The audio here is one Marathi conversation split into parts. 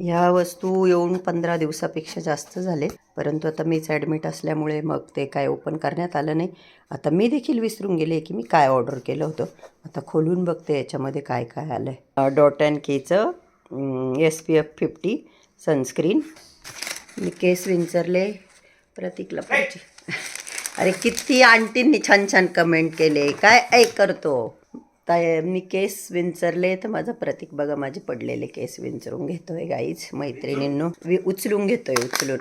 ह्या वस्तू येऊन पंधरा दिवसापेक्षा जास्त झाले परंतु आता मीच ॲडमिट असल्यामुळे मग ते काय ओपन करण्यात आलं नाही. आता मी देखील विसरून गेले की मी काय ऑर्डर केलं होतं. आता खोलून बघते याच्यामध्ये काय काय आलं आहे dot and केचं S P F fifty sunscreen मी केस विंचरले. प्रतीकला पाहिजे अरे किती आंटींनी छान छान कमेंट केले. काय ऐ करतो ताय मी केस विंचरले तर माझं प्रतीक बघा माझे पडलेले केस विंचरून घेतोय गाईच मैत्रिणींनो. वि उचलून घेतोय उचलून.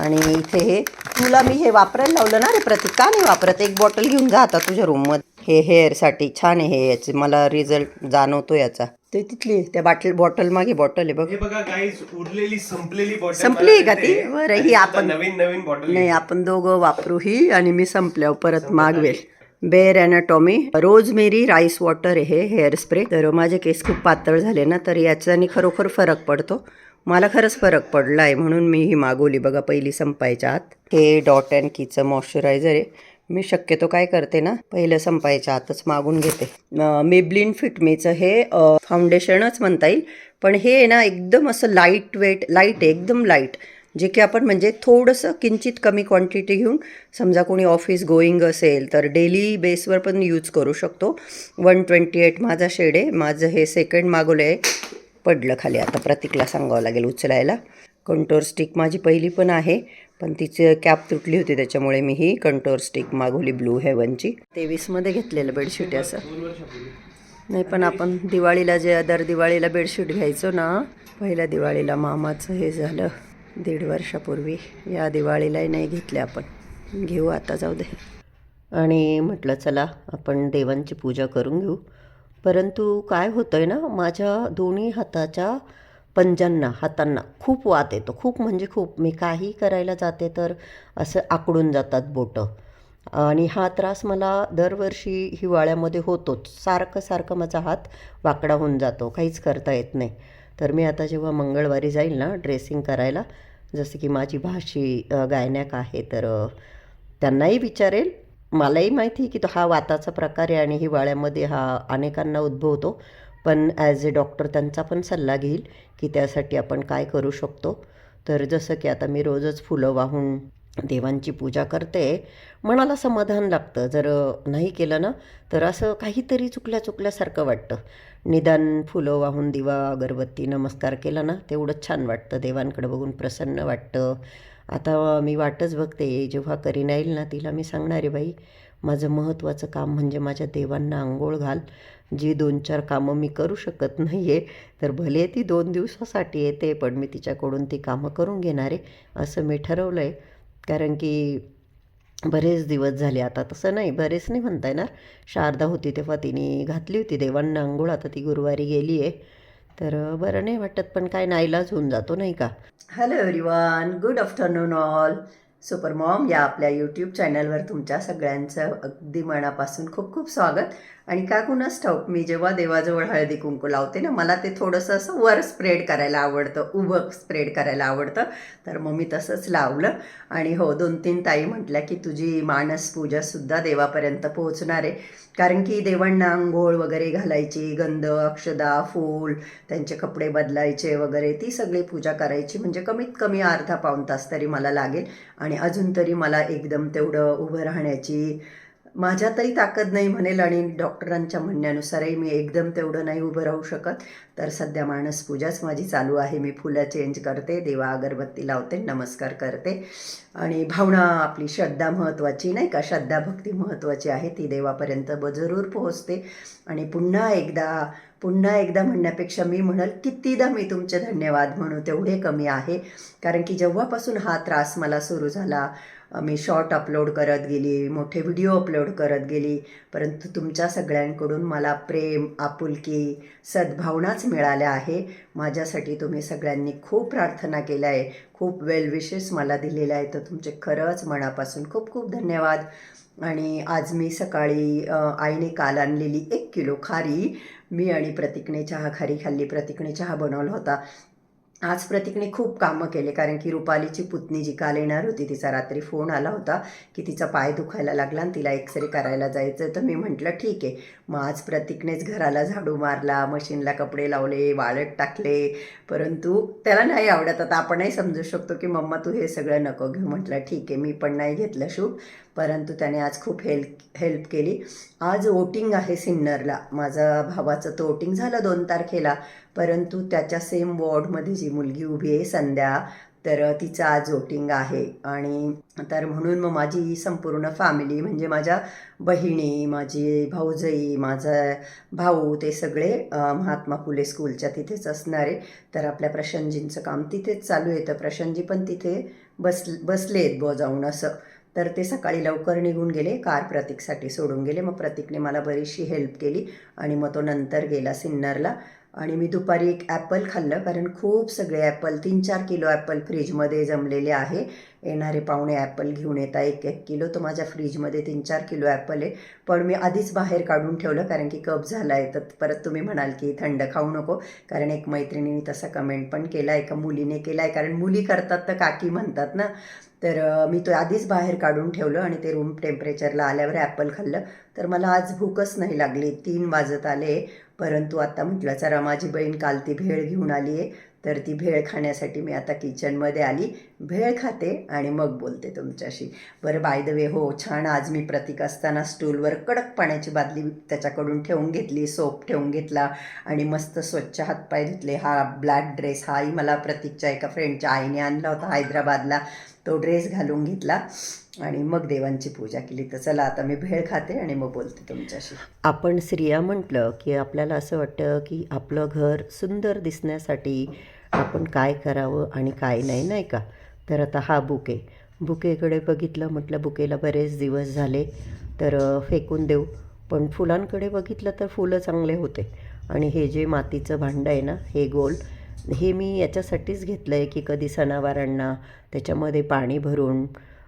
आणि इथे हे तुला मी हे वापरायला लावलं ना रे प्रतीक का नाही वापरत? एक बॉटल घेऊन जा आता तुझ्या रूममध्ये हे हेअरसाठी छान आहे हे याचे मला रिझल्ट जाणवतो याचा. ते तिथली त्या बाटल बॉटल मागे बॉटल आहे बघ. गाईज उरलेली संपलेली बॉटल संपली का ती? बरं ही आपण नवीन नवीन बॉटल नाही आपण दोघं वापरू ही आणि मी संपल्यावर परत मागवेल. Bare anatomy rosemary rice water आहे हे हेअर स्प्रे तर माझे केस खूप पातळ झाले ना तर याच्याने खरोखर फरक पडतो. मला खरंच फरक पडला आहे म्हणून मी ही मागवली. बघा पहिली संपायच्या आत. हे डॉट अँड कीचं मॉइश्चरायझर आहे. मी शक्यतो काय करते ना पहिलं संपायच्या आतच मागून घेते. मेब्लिन फिटमीचं हे फाउंडेशनच म्हणता येईल. पण हे ना एकदम असं लाइट वेट लाइट आहे एकदम लाइट जे की आपण म्हणजे थोडंसं किंचित कमी क्वांटिटी घेऊन समजा कोणी ऑफिस गोईंग असेल तर डेली बेसवर पण यूज करू शकतो. वन ट्वेंटी एट माझा शेड आहे. माझं हे सेकंड मागवलं आहे पडलं खाली आता प्रतीकला सांगावं लागेल उचलायला. कंटोर स्टिक माझी पहिली पण आहे पण तिची कॅप तुटली होती त्याच्यामुळे मी ही कंटोर स्टिक मागवली ब्लू हेवनची तेवीसमध्ये घेतलेलं बेडशीट आहे असं. नाही पण आपण दिवाळीला जे दर दिवाळीला बेडशीट घ्यायचो ना पहिल्या दिवाळीला मामाचं हे झालं. दीड वर्षापूर्वी या दिवाळीलाही नाही घेतले आपण. घेऊ आता जाऊ दे. आणि म्हटलं चला आपण देवांची पूजा करून घेऊ. परंतु काय होतं आहे ना माझ्या दोन्ही हाताच्या पंजांना हातांना खूप वात येतो. खूप म्हणजे खूप. मी काही करायला जाते तर असं आकडून जातात बोटं. आणि हा त्रास मला दरवर्षी हिवाळ्यामध्ये होतोच. सारखं सारखं माझा हात वाकडा होऊन जातो. काहीच करता येत नाही. तर मी आता जेव्हा मंगळवारी जाईल ना ड्रेसिंग करायला जसं की माझी भाषी अ, गायनॅक आहे तर त्यांनाही विचारेल. मलाही माहिती की तो हा वाताचा प्रकार आहे आणि हिवाळ्यामध्ये हा अनेकांना उद्भवतो. पण ॲज अ डॉक्टर त्यांचा पण सल्ला घेईल की त्यासाठी आपण काय करू शकतो. तर जसं की आता मी रोजच फुलं वाहून देवांची पूजा करते मनाला समाधान लागतं. जर नाही केलं ना तर असं काहीतरी चुकल्या चुकल्यासारखं वाटतं. निदान फुलं वाहून दिवा अगरबत्ती नमस्कार केला ना तेवढंच छान वाटतं. देवांकडे बघून प्रसन्न वाटतं. आता मी वाटच बघते जेव्हा करीन येईल ना तिला मी सांगणार आहे बाई माझं महत्त्वाचं काम म्हणजे माझ्या देवांना आंघोळ घाल. जी दोन चार कामं मी करू शकत नाही आहे तर भले ती दोन दिवसासाठी येते पण मी तिच्याकडून ती कामं करून घेणार आहे. असं मी ठरवलं आहे कारण की बरेच दिवस झाले. आता तसं नाही बरेच नाही म्हणता येणार. शारदा होती तेव्हा तिने घातली होती. देवांना आंघोळ. आता ती गुरुवारी गेली आहे. तर बरं नाही वाटत पण काय नाईलाज होऊन जातो नाही का? Hello everyone good afternoon all super mom या आपल्या यूट्यूब चॅनलवर तुमच्या सगळ्यांचं अगदी मनापासून खूप खूप स्वागत. आणि का कुणास ठाऊक मी जेव्हा देवाजवळ हळदी कुंकू लावते ना मला ते थोडंसं असं वर स्प्रेड करायला आवडतं उभं स्प्रेड करायला आवडतं. तर मग मी तसंच लावलं. आणि हो दोन तीन ताई म्हटल्या की तुझी मानस पूजासुद्धा देवापर्यंत पोहोचणार आहे. कारण की देवांना आंघोळ वगैरे घालायची गंध अक्षदा फूल त्यांचे कपडे बदलायचे वगैरे ती सगळी पूजा करायची. म्हणजे कमीत कमी अर्धा पाऊण तास तरी मला लागेल. आणि अजून तरी मला एकदम तेवढं उभं राहण्याची माझ्यातही ताकद नाही म्हणेल आणि डॉक्टरांच्या म्हणण्यानुसारही मी एकदम तेवढं नाही उभं राहू शकत. तर सध्या माणस पूजाच माझी चालू आहे. मी फुलं चेंज करते देवा अगरबत्ती लावते नमस्कार करते. आणि भावना आपली श्रद्धा महत्त्वाची नाही का? श्रद्धा भक्ती महत्त्वाची आहे. ती देवापर्यंत ब जरूर पोहोचते. आणि पुन्हा एकदा पुन्हा एकदा म्हणण्यापेक्षा मी म्हणाल कितीदा मी तुमचे धन्यवाद म्हणू तेवढे कमी आहे. कारण की जेव्हापासून हा त्रास मला सुरू झाला मी शॉर्ट अपलोड करत गेली मोठे व्हिडिओ अपलोड करत गेली. परंतु तुमच्या सगळ्यांकडून मला प्रेम आपुलकी सद्भावनाच मिळाल्या आहे. माझ्यासाठी तुम्ही सगळ्यांनी खूप प्रार्थना केल्या आहे खूप वेल विशेस मला दिलेल्या आहे तर तुमचे खरंच मनापासून खूप खूप धन्यवाद. आणि आज मी सकाळी आईने काल आणलेली एक किलो खारी मी आणि प्रतीकने चहा खारी खाल्ली. प्रतीकने चहा बनवला होता. आज प्रतीकने खूप कामं केले कारण की रुपालीची पुतणी जी काल येणार होती तिचा रात्री फोन आला होता की तिचा पाय दुखायला लागला आणि तिला एक्सरे करायला जायचं तर मी म्हटलं ठीक आहे. मग आज प्रतीकनेच घराला झाडू मारला मशीनला कपडे लावले वाळत टाकले. परंतु त्याला नाही आवडत. आता आपणही समजू शकतो की मम्मा तू हे सगळं नको घेऊ. म्हटलं ठीक आहे मी पण नाही घेतलं शूट परंतु त्याने आज खूप हेल्प हेल्प केली. आज वोटिंग आहे सिन्नरला. माझा भावाचं तर वोटिंग झालं दोन तारखेला. परंतु त्याच्या सेम वॉर्डमध्ये जी मुलगी उभी आहे संध्या तर तिचं आज वोटिंग आहे. आणि तर म्हणून मग माझी संपूर्ण फॅमिली म्हणजे माझ्या बहिणी माझी भाऊजई माझा भाऊ ते सगळे महात्मा फुले स्कूलच्या तिथेच असणारे तर आपल्या प्रशांतजींचं काम तिथेच चालू आहे. तर प्रशांतजी पण तिथे बस बसले आहेत ब जाऊन असं. तर ते सकाळी लवकर निघून गेले कार प्रतीकसाठी सोडून गेले. मग प्रतीकने मला बरीचशी हेल्प केली आणि मग तो नंतर गेला सिन्नरला. आणि मी दुपारी एक ॲपल खाल्लं कारण खूप सगळे ॲपल तीन चार किलो ॲपल फ्रीजमध्ये जमलेले आहे. येणारे पाहुणे ॲपल घेऊन येतात एक एक किलो. तर माझ्या फ्रीजमध्ये तीन चार किलो ॲपल आहे. पण मी आधीच बाहेर काढून ठेवलं कारण की कप झाला आहे. तर परत तुम्ही म्हणाल की थंड खाऊ नको कारण एक मैत्रिणीने तसा कमेंट पण केला आहे एका मुलीने केला आहे कारण मुली करतात तर काकी म्हणतात ना. तर मी तो आधीच बाहेर काढून ठेवलं आणि ते रूम टेम्परेचरला आल्यावर ॲपल खाल्लं. तर मला आज भूकच नाही लागली. तीन वाजत आले. परंतु आता म्हटलं चला माझी बहीण काल ती भेळ घेऊन आली आहे तर ती भेळ खाण्यासाठी मी आता किचनमध्ये आली. भेळ खाते आणि मग बोलते तुमच्याशी. बरं बाय द वे हो छान आज मी प्रतीक असताना स्टूलवर कडक पाण्याची बादली त्याच्याकडून ठेवून घेतली सोप ठेवून घेतला आणि मस्त स्वच्छ हातपाय धुतले. हा ब्लॅक ड्रेस हाही मला प्रतीकच्या एका फ्रेंडच्या आईने आणला होता हैदराबादला. तो ड्रेस घालून घेतला आणि मग देवांची पूजा केली. तर चला आता मी भेळ खाते आणि मग बोलते तुमच्याशी. आपण स्त्रिया म्हटलं की आपल्याला असं वाटतं की आपलं घर सुंदर दिसण्यासाठी आपण काय करावं आणि काय नाही नाही का? तर आता हा बुके. बुकेकडे बघितलं म्हटलं बुकेला बरेच दिवस झाले तर फेकून देऊ. पण फुलांकडे बघितलं तर फुलं चांगले होते. आणि हे जे मातीचं भांडं आहे ना हे गोल हे मी याच्यासाठीच घेतलं आहे की कधी सणावारांना त्याच्यामध्ये पाणी भरून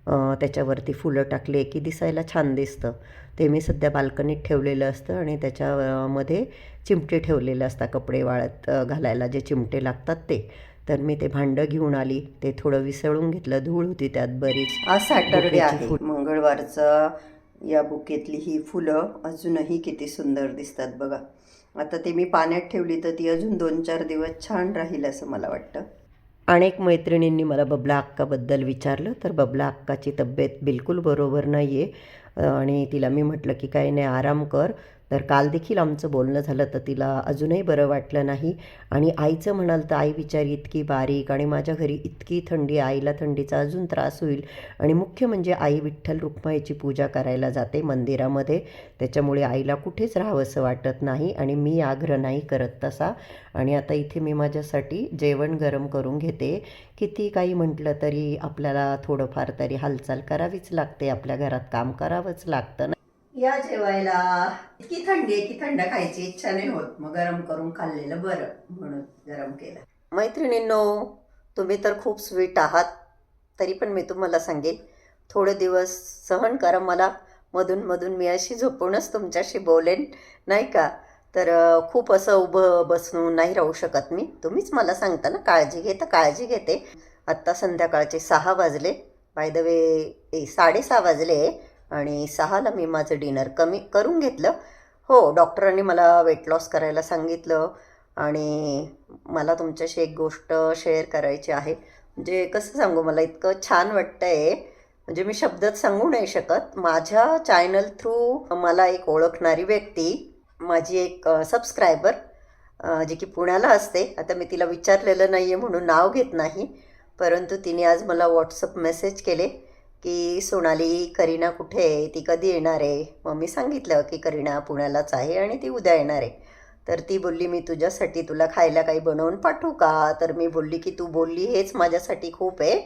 त्याच्यावरती फुलं टाकले की दिसायला छान दिसतं. ते मी सध्या बाल्कनीत ठेवलेलं असतं आणि त्याच्यामध्ये चिमटे ठेवलेले असतात कपडे वाळत घालायला जे चिमटे लागतात ते. तर मी ते भांडं घेऊन आली. ते थोडं विसळून घेतलं. धूळ होती त्यात बरीच. आज सॅटरडे आहे. मंगळवारचं या बुकेतली ही फुलं अजूनही किती सुंदर दिसतात बघा. आता ते मी पाण्यात ठेवली तर ती अजून दोन चार दिवस छान राहील असं मला वाटतं. अनेक मैत्रिणींनी मला बबला अक्काबद्दल विचारलं तर बबला अक्काची तब्येत बिलकुल बरोबर नाही आहे आणि तिला मी म्हटलं की काही नाही आराम कर. तर काल देखील आमचं बोलणं झालं तर तिला अजूनही बरं वाटलं नाही. आणि आईचं म्हणाल तर आई विचारी इतकी बारीक आणि माझ्या घरी इतकी थंडी आईला थंडीचा अजून त्रास होईल. आणि मुख्य म्हणजे आई विठ्ठल रुक्माईची पूजा करायला जाते मंदिरामध्ये. त्याच्यामुळे आईला कुठेच राहावंसं वाटत नाही आणि मी आग्रह नाही करत तसा. आणि आता इथे मी माझ्यासाठी जेवण गरम करून घेते. किती काही म्हटलं तरी आपल्याला थोडंफार तरी हालचाल करावीच लागते. आपल्या घरात काम करावंच लागतं ना. या जेवायला. इतकी थंडी आहे की थंड खायची इच्छा नाही होत. मग गरम करून खाल्लेलं बरं म्हणून गरम केलं. मैत्रिणींनो तुम्ही तर खूप स्वीट आहात. तरी पण मी तुम्हाला सांगेन थोडे दिवस सहन करा मला. मधून मधून मी अशी झोपूनच तुमच्याशी बोलेन नाही का? तर खूप असं उभं बसून नाही राहू शकत मी. तुम्हीच मला सांगता ना काळजी घे तर काळजी घेते. आत्ता संध्याकाळचे सहा वाजले. बाय द वे ए साडेसहा वाजले. आणि सहाला मी माझं डिनर कमी करून घेतलं. हो डॉक्टरांनी मला वेट लॉस करायला सांगितलं आणि मला तुमच्याशी एक गोष्ट शेअर करायची आहे. म्हणजे कसं सांगू मला इतकं छान वाटतं आहे म्हणजे मी शब्दात सांगू नाही शकत. माझ्या चॅनल थ्रू मला एक ओळखणारी व्यक्ती माझी एक सबस्क्रायबर जी की पुण्याला असते. आता मी तिला विचारलेलं नाही आहे म्हणून नाव घेत नाही. परंतु तिने आज मला व्हॉट्सअप मेसेज केले. की सोनाली करीना कुठे आहे? ती कधी येणार आहे? मग मी सांगितलं की करीना पुण्यालाच आहे आणि ती उद्या येणार आहे. तर ती बोलली मी तुझ्यासाठी तुला खायला काही बनवून पाठवू का? तर मी बोलली की तू बोलली हेच माझ्यासाठी खूप आहे.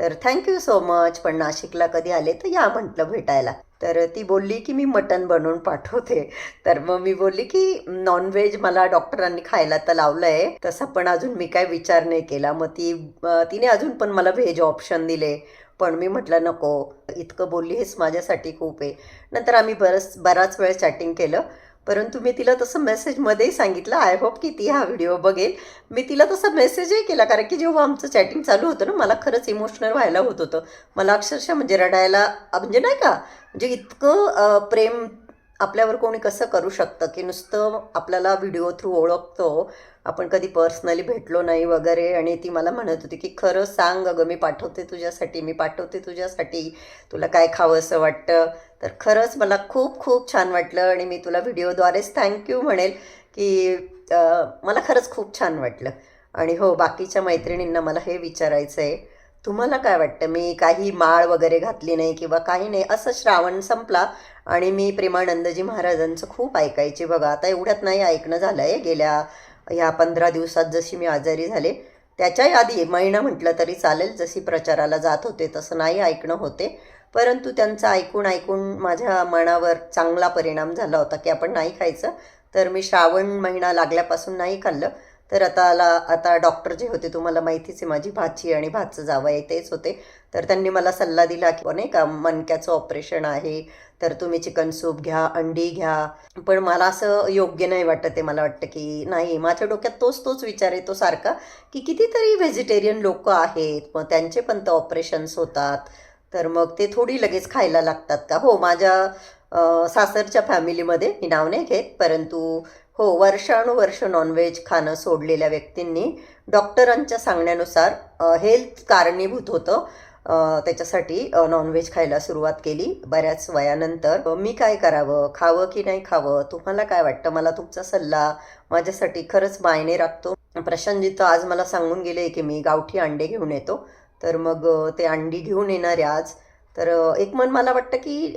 तर थँक्यू सो मच पण नाशिकला कधी आले तर या म्हटलं भेटायला. तर ती बोलली की मी मटण बनवून पाठवते. तर मग मी बोलली की नॉनव्हेज मला डॉक्टरांनी खायला तर लावलं आहे तसं पण अजून मी काय विचार नाही केला. मग ती तिने अजून पण मला व्हेज ऑप्शन दिले. पण मी म्हटलं नको इतकं बोलली हेच माझ्यासाठी खूप आहे. नंतर आम्ही बरंच बराच वेळ चॅटिंग केलं. परंतु मी तिला तसं मेसेजमध्येही सांगितलं आय होप की ती हा व्हिडिओ बघेल. मी तिला तसा मेसेजही केला कारण की जेव्हा आमचं चॅटिंग चालू होतं ना मला खरंच इमोशनल व्हायला होत होतं. मला अक्षरशः म्हणजे रडायला म्हणजे नाही का म्हणजे इतकं प्रेम आपल्यावर कोणी कसं करू शकतं की नुसतं आपल्याला व्हिडिओ थ्रू ओळखतो आपण कधी पर्सनली भेटलो नाही वगैरे आणि ती मला म्हणत होती की खरं सांग अगं मी पाठवते तुझ्यासाठी मी पाठवते तुझ्यासाठी तुला काय खावं असं वाटतं? तर खरंच मला खूप खूप छान वाटलं आणि मी तुला व्हिडिओद्वारेच थँक्यू म्हणेल की मला खरंच खूप छान वाटलं. आणि हो बाकीच्या मैत्रिणींना मला हे विचारायचं आहे तुम्हाला काय वाटतं? मी काही माळ वगैरे घातली नाही किंवा काही नाही? असं श्रावण संपला आणि मी प्रेमानंदजी महाराजांचं खूप ऐकायची. बघा आता एवढ्यात नाही ऐकणं झालं आहे गेल्या ह्या पंधरा दिवसात जशी मी आजारी झाले त्याच्या आधी महिना म्हटलं तरी चालेल जशी प्रचाराला जात होते तसं नाही ऐकणं होते. परंतु त्यांचं ऐकून ऐकून माझ्या मनावर चांगला परिणाम झाला होता की आपण नाही खायचं. तर मी श्रावण महिना लागल्यापासून नाही खाल्लं. तर आता आला- आता डॉक्टर जे होते तुम्हाला माहितीच आहे माझी भाची आणि भाचं जावं तेच होते. तर त्यांनी मला सल्ला दिला की नाही का मणक्याचं ऑपरेशन आहे तर तुम्ही चिकन सूप घ्या अंडी घ्या. पण मला असं योग्य नाही वाटत आहे मला वाटतं की नाही माझ्या डोक्यात तोच तोच विचार येतो सारखा की कितीतरी व्हेजिटेरियन लोक आहेत मग त्यांचे पण तर ऑपरेशन्स होतात. तर मग ते थोडी लगेच खायला लागतात का? हो माझ्या सासरच्या फॅमिलीमध्ये मी नाव नाही घेत परंतु हो वर्षानुवर्ष नॉनव्हेज खाणं सोडलेल्या व्यक्तींनी डॉक्टरांच्या सांगण्यानुसार हेल्थ कारणीभूत होतं. त्याच्यासाठी नॉनव्हेज खायला सुरुवात केली. बऱ्याच वयानंतर मी काय करावं? खावं की नाही खावं? तुम्हाला काय वाटतं? मला तुमचा सल्ला माझ्यासाठी खरंच मायने राखतो. प्रशांतजी तर आज मला सांगून गेले की मी गावठी अंडे घेऊन येतो. तर मग ते अंडी घेऊन येणार आहे आज. तर एक मन मला वाटतं की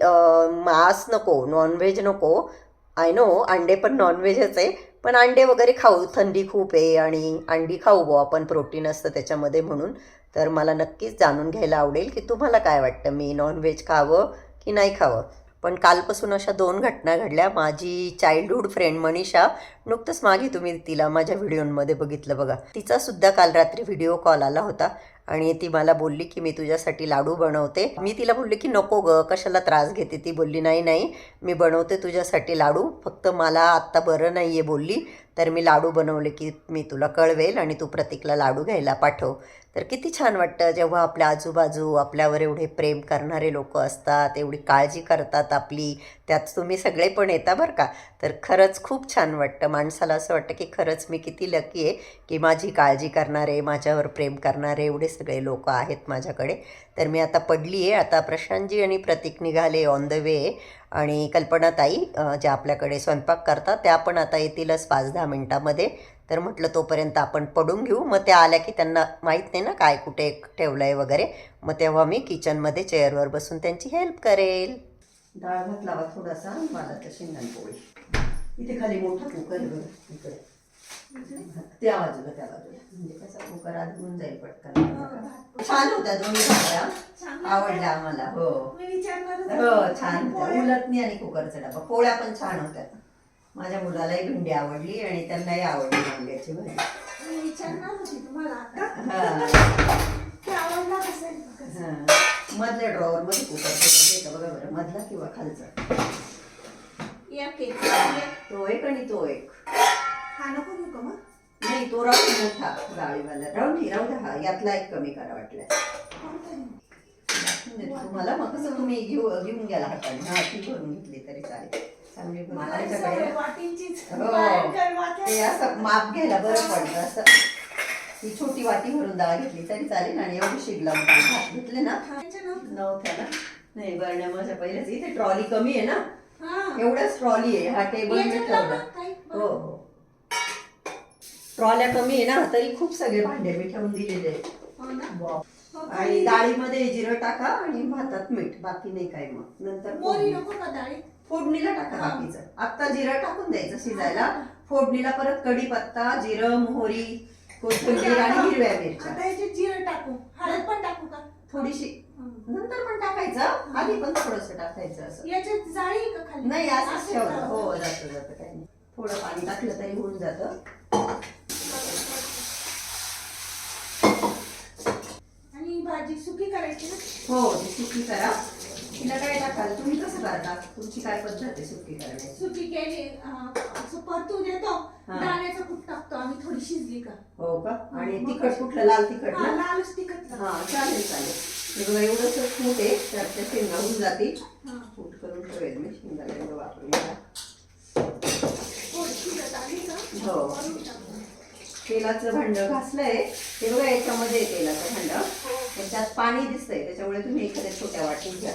मांस नको नॉनव्हेज नको. आय नो अंडे पण नॉनव्हेजच आहे. पण अंडे वगैरे खाऊ. थंडी खूप आहे आणि अंडी खाऊ बुवा. आपण प्रोटीन असतं त्याच्यामध्ये म्हणून. तर मला नक्कीच जाणून घ्यायला आवडेल की तुम्हाला काय वाटतं? मी नॉनव्हेज खावं की नाही खावं? पण कालपासून अशा दोन घटना घडल्या. माझी चाइल्डहूड फ्रेंड मनीषा नुकतंच मागे तुम्ही तिला माझ्या व्हिडिओमध्ये बघितलं बघा. तिचा सुद्धा काल रात्री व्हिडिओ कॉल आला होता. आणि ती मला बोलली की मी तुझ्यासाठी लाडू बनवते. मी तिला बोलले की नको ग कशाला त्रास घेते ती? बोलली नाही नाही मी बनवते तुझ्यासाठी लाडू. फक्त मला आत्ता बरं नाही आहे बोलली. तर मी लाडू बनवले की मी तुला कळवेल आणि तू प्रतीकला लाडू घ्यायला पाठव. तर किती छान वाटतं जेव्हा आपल्या आजूबाजू आपल्यावर एवढे प्रेम करणारे लोक असतात एवढी काळजी करतात आपली त्यात तुम्ही सगळे पण येता बरं का? तर खरंच खूप छान वाटतं. माणसाला असं वाटतं की खरंच मी किती लकी आहे की माझी काळजी करणारे माझ्यावर प्रेम करणारे एवढे सगळे लोक आहेत माझ्याकडे. तर मी आता पडली आहे आता प्रशांतजी आणि प्रतीक निघाले ऑन द वे आणि कल्पनाताई ज्या आपल्याकडे स्वयंपाक करतात त्या पण आता येतीलच पाच दहा मिनटामध्ये. तर म्हटलं तोपर्यंत आपण पडून घेऊ. मग त्या आल्या की त्यांना माहीत नाही ना काय कुठे ठेवलं आहे वगैरे. मग तेव्हा मी किचनमध्ये चेअरवर बसून त्यांची हेल्प करेल. डाळ भात लावा थोडासा. मला तर शेंगण पोळी इथे खाली मोठा कुकर इकडे. त्या बाजूला त्या बाजूला. म्हणजे कसा कुकर आत घेऊन जाईल पटकन. छान होत्या दोन्ही भाज्या आवडल्या आम्हाला हो. हो छान होत्या. उलटणी आणि कुकरचा डबा. पोळ्या पण छान होत्या. माझ्या मुलालाही भेंडी आवडली आणि त्यांनाही आवडली वांग्याची भाजी. मधल्या ड्रॉवर मध्ये कुकर बघा बरं. मधला किंवा खालचा? तो एक आणि तो एक. हा नको घेऊ का मग नाही तो राहू मोठा डाळीवाला राहू दे राहू दे. हा यातला एक कमी करा वाटलं. तुम्हाला मग कसं तुम्ही घेऊ घेऊन गेला हाताने. हा ती भरून घेतली तरी चालेल. चांगली भरून आमच्याकडे हो. ते असं माप घ्यायला बरं पडतं असं. ही छोटी वाटी भरून डाळ घेतली तरी चालेल आणि एवढी शिगला भात घेतले ना. नव्हत्या. ना. नाही बरण्या माझ्या पहिल्याच इथे ट्रॉली कमी आहे ना. हा. एवढ्याच ट्रॉली आहे. हा टेबल मी ठेवला. हो हो. ट्रॉल्या कमी आहे ना तरी खूप सगळे भांडे मी ठेवून दिलेले आहेत. हो. हो, आणि डाळीमध्ये जिरं टाका आणि भातात मीठ बाकी नाही काय मग. नंतर फोडणीला टाका. बाकीचं. आता जिरं टाकून द्यायचं शिजायला. फोडणीला परत कढीपत्ता जिरं मोहरी कोथिंबीर आणि हिरव्या मिरच्या. जिरं टाकू. हळद पण टाकू का? थोडीशी. नंतर पण टाकायचं. आधी पण थोडस टाकायचं असं. याच्यात जाळी आहे का खाली? नाही ठेवलं. लावा. हो जातं जातं काही नाही. थोडं पाणी टाकलं तरी होऊन जातं आणि भाजी सुकी करायची ना हो ती सुकी करा. तिला काय टाकाल? तुम्ही कसं करता? तुमची काय पद्धत आहे सुट्टी करण्याची सुकी केली अं, असं परतून येतो हा. दाण्याचं कूट टाकतो आम्ही थोडी शिजली का? हो का? आणि तिखट कुठलं? लाल तिखट हा, ना लालच तिखट हा चालेल चालेल. हे बघा एवढंसं कूट आहे त्यात त्या शेंगा होऊन जातील. हा. कूट करून ठेवेल मी शेंगाला एवढं वापरून घ्या. थोडी शिजत आली का? हो. वरून. तेलाचं भांड घासलंय. हे बघा याच्यामध्ये आहे तेलाचं भांड. त्याच्यात पाणी दिसतंय त्याच्यामुळे तुम्ही एखाद्या छोट्या वाटीत घ्या.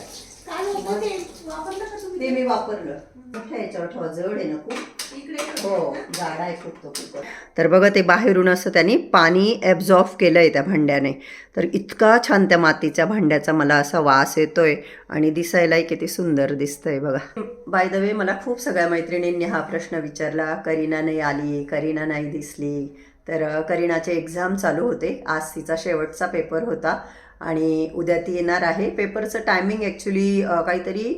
काय होतं ते वापरलं का ते तुम्ही मी वापरलं. मोठ्या याच्यावर ठेवा जड आहे ना खूप. इकडे हो आहे कुकर. तर बघा ते बाहेरून असं त्यांनी पाणी ॲब्झॉर्ब केलं आहे त्या भांड्याने. तर इतका छान त्या मातीच्या भांड्याचा मला असा वास येतोय आणि दिसायलाही किती सुंदर दिसतंय बघा. बाय द वे मला खूप सगळ्या मैत्रिणींनी हा प्रश्न विचारला. करीना नाही आली करीना नाही दिसली. तर करीनाचे एक्झाम चालू होते. आज तिचा शेवटचा पेपर होता आणि उद्या ती येणार आहे. पेपरचं टायमिंग ॲक्च्युली काहीतरी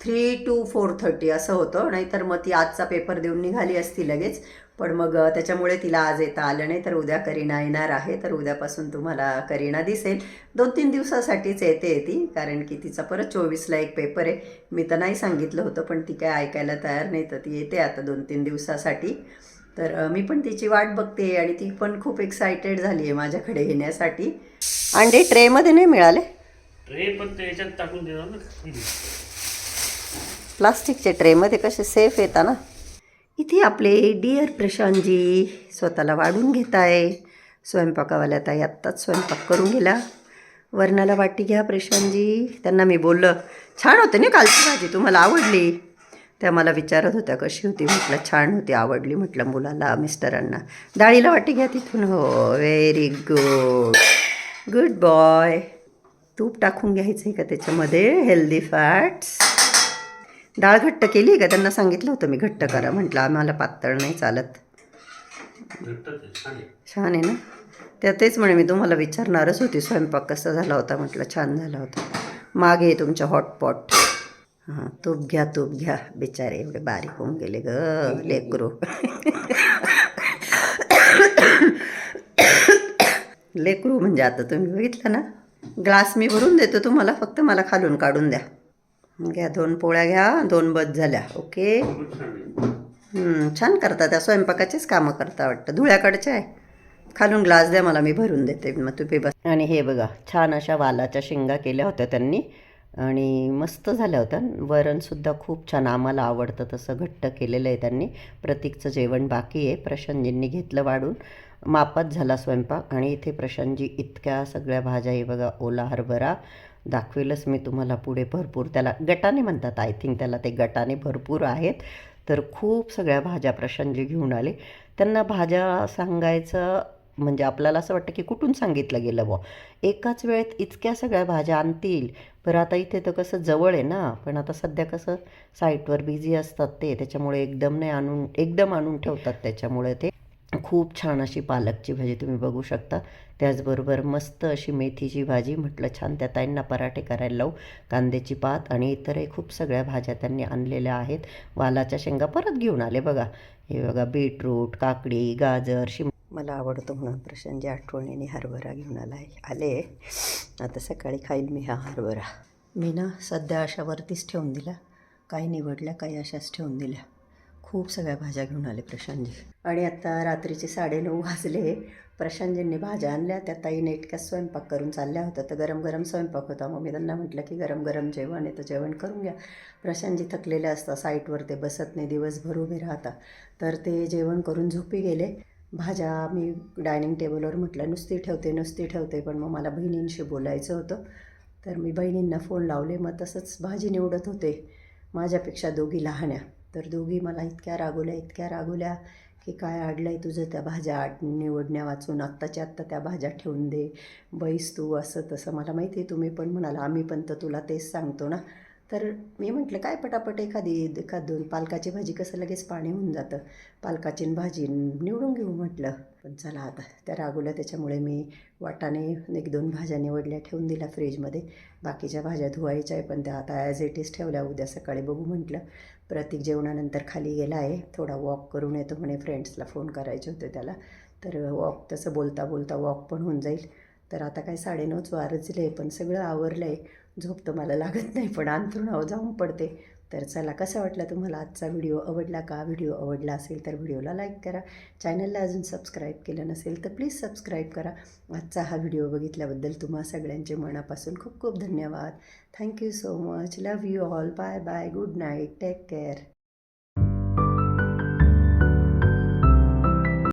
थ्री टू फोर थर्टी असं होतं. नाहीतर मग ती आजचा पेपर देऊन निघाली असती लगेच. पण मग त्याच्यामुळे तिला आज येता आलं नाही. तर उद्या करीना येणार आहे. तर उद्यापासून तुम्हाला करीना दिसेल. दोन तीन दिवसासाठीच येते ती. कारण की तिचा परत चोवीसला एक पेपर आहे. मी तर नाही सांगितलं होतं पण ती काय ऐकायला तयार नाही. तर ती येते आता दोन तीन दिवसासाठी. तर मी पण तिची वाट बघते आणि ती पण खूप एक्सायटेड झाली आहे माझ्याकडे येण्यासाठी. अंडे ट्रेमध्ये नाही मिळाले? ट्रे पण ते याच्यात टाकून देणार ना. प्लास्टिकचे ट्रेमध्ये कसे सेफ येतात ना. इथे आपले डिअर प्रशांतजी स्वतःला वाढून घेत आहे स्वयंपाकावाल्या ताई आत्ताच स्वयंपाक करून गेला वरणाला वाटी घ्या प्रशांतजी. त्यांना मी बोललं छान होते ना कालची भाजी तुम्हाला आवडली. त्या मला विचारत होत्या कशी होती? म्हटलं छान होती आवडली म्हटलं मुलाला मिस्टरांना. डाळीला वाटी घ्या तिथून. हो व्हेरी गुड गुड बॉय तूप टाकून घ्यायचं आहे का त्याच्यामध्ये? हेल्दी फॅट्स डाळ घट्ट केली का? त्यांना सांगितलं होतं मी घट्ट करा. म्हटलं आम्हाला पातळ नाही चालत. छान आहे. ना? त्या तेच म्हणे मी तुम्हाला विचारणारच होती स्वयंपाक कसा झाला होता? म्हटलं छान झाला होता. मागे तुमच्या हॉटपॉट हां तूप घ्या तूप घ्या. बिचारे एवढे बारीक होऊन गेले ग लेकरू. लेकरू म्हणजे आता तुम्ही बघितलं ना? ग्लास मी भरून देतो तुम्हाला फक्त मला खालून काढून द्या. घ्या दोन पोळ्या घ्या दोन बद झाल्या ओके? छान छान करता त्या स्वयंपाकाचीच कामं करता वाटतं. धुळ्याकडच्या आहे. खालून ग्लास द्या मला मी भरून देते. मग तुम्ही बस. आणि हे बघा छान अशा वालाच्या शेंगा केल्या होत्या त्यांनी. आणि मस्त झाल्या होत्या वरणसुद्धा खूप छान आम्हाला आवडतं तसं घट्ट केलेलं आहे त्यांनी. प्रतीकचं जेवण बाकी आहे. प्रशांतजींनी घेतलं वाढून. मापात झाला स्वयंपाक आणि इथे प्रशांतजी इतक्या सगळ्या भाज्या आहे बघा ओला हरभरा. दाखवेलच मी तुम्हाला पुढे भरपूर. त्याला गटाने म्हणतात आय थिंक त्याला ते गटाने भरपूर आहेत. तर खूप सगळ्या भाज्या प्रशांतजी घेऊन आले. त्यांना भाज्या सांगायचं म्हणजे आपल्याला असं वाटतं की कुठून सांगितलं गेलं बुवा? एकाच वेळेत इतक्या सगळ्या भाज्या आणतील. बरं आता इथे तर कसं जवळ आहे ना पण आता सध्या कसं साईटवर बिझी असतात ते त्याच्यामुळे एकदम नाही आणून एकदम आणून ठेवतात त्याच्यामुळे ते. खूप छान अशी पालकची भाजी तुम्ही बघू शकता. त्याचबरोबर मस्त अशी मेथीची भाजी म्हटलं छान त्या ताईंना पराठे करायला लावू. कांद्याची पात आणि इतरही खूप सगळ्या भाज्या त्यांनी आणलेल्या आहेत. वालाच्या शेंगा परत घेऊन आले बघा. हे बघा बीटरूट काकडी गाजर शिम मला आवडतो म्हणून प्रशांतजी आठवणीने हरभरा घेऊन आला आहे आले. आता सकाळी खाईल मी हा हरभरा. मी ना सध्या अशा वरतीच ठेवून दिला. काही निवडल्या काही अशाच ठेवून दिल्या. खूप सगळ्या भाज्या घेऊन आले प्रशांतजी. आणि आता रात्रीचे साडेनऊ वाजले. प्रशांतजींनी भाज्या आणल्या. त्या ताईने इतक्या स्वयंपाक करून चालल्या होत्या. तर गरम गरम स्वयंपाक होता. मग मी त्यांना म्हटलं की गरम गरम जेवण आहे तर जेवण करून घ्या. प्रशांतजी थकलेले असतात. साईटवर ते बसत नाही. दिवसभर उभे राहता तर ते जेवण करून झोपी गेले. भाज्या मी डायनिंग टेबलवर म्हटलं नुसती ठेवते नुसती ठेवते. पण मग मला बहिणींशी बोलायचं होतं. तर मी बहिणींना फोन लावले. मग तसंच भाजी निवडत होते माझ्यापेक्षा दोघी लहान्या. तर दोघी मला इतक्या रागवल्या इतक्या रागवल्या की काय अडलं आहे तुझं त्या भाज्या? आड निवडण्या वाचून आत्ताच्या आत्ता त्या भाज्या ठेवून दे. बैस तू असं तसं. मला माहिती आहे तुम्ही पण म्हणाला. आम्ही पण तर तुला तेच सांगतो ना. तर मी म्हटलं काय पटापट एखादी एखाद दोन पालकाची भाजी कसं लगेच पाणी होऊन जातं? पालकाची भाजी निवडून घेऊ म्हटलं. पण चला आता त्या रागवल्या त्याच्यामुळे मी वाटाने एक दोन भाज्या निवडल्या ठेवून दिल्या फ्रीजमध्ये. बाकीच्या भाज्या धुवायच्या आहे पण त्या आता ॲज इट इज ठेवल्या. उद्या सकाळी बघू म्हटलं. प्रतीक जेवणानंतर खाली गेला आहे. थोडा वॉक करून येतो म्हणे फ्रेंड्सला फोन करायचे होते त्याला. तर वॉक तसं बोलता बोलता वॉक पण होऊन जाईल. तर आता काय साडेनऊच वाजले पण सगळं आवरलं आहे झोप तर मला लागत नाही पण अंथरुणावर जाऊन पडते. तर चला कसा वाटला तुम्हाला आजचा व्हिडिओ? आवडला का? व्हिडिओ आवडला असेल तर व्हिडिओला लाईक करा. चॅनलला अजून सबस्क्राईब केलं नसेल तर प्लीज सबस्क्राईब करा. आजचा हा व्हिडिओ बघितल्याबद्दल तुम्हा सगळ्यांचे मनापासून खूप खूप धन्यवाद. Thank you so much. Love you all. Bye bye. Good night. Take care.